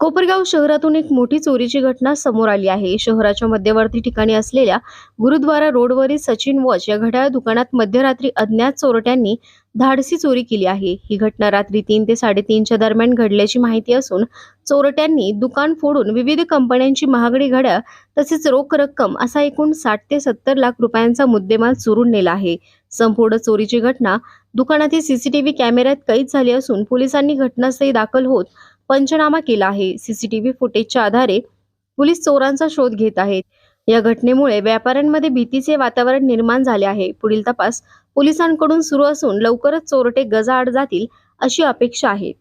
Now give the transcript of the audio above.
कोपरगाव शहरातून एक मोठी चोरीची घटना समोर आली आहे. शहराच्या मध्यवर्ती ठिकाणी असलेल्या गुरुद्वारा रोडवरील सचिन वॉच या घड्याळ दुकानात मध्यरात्री अज्ञात चोरट्यांनी धाडसी चोरी केली आहे. ही घटना रात्री तीन ते साडेतीनच्या दरम्यान घडल्याची माहिती असून चोरट्यांनी दुकान फोडून विविध कंपन्यांची महागडी घड्याळ तसेच रोख रक्कम असा एकूण साठ ते सत्तर लाख रुपयांचा मुद्देमाल चोरून नेला आहे. संपूर्ण चोरीची घटना दुकानातील सीसीटीव्ही कॅमेऱ्यात कैद झाली असून पोलिसांनी घटनास्थळी दाखल होत पंचनामा केला आहे. सीसीटीव्ही फुटेजच्या आधारे पोलीस चोरांचा शोध घेत आहेत. या घटनेमुळे व्यापाऱ्यांमध्ये भीतीचे वातावरण निर्माण झाले आहे. पुढील तपास पोलिसांकडून सुरू असून लवकरच चोरटे गजाआड जातील अशी अपेक्षा आहे.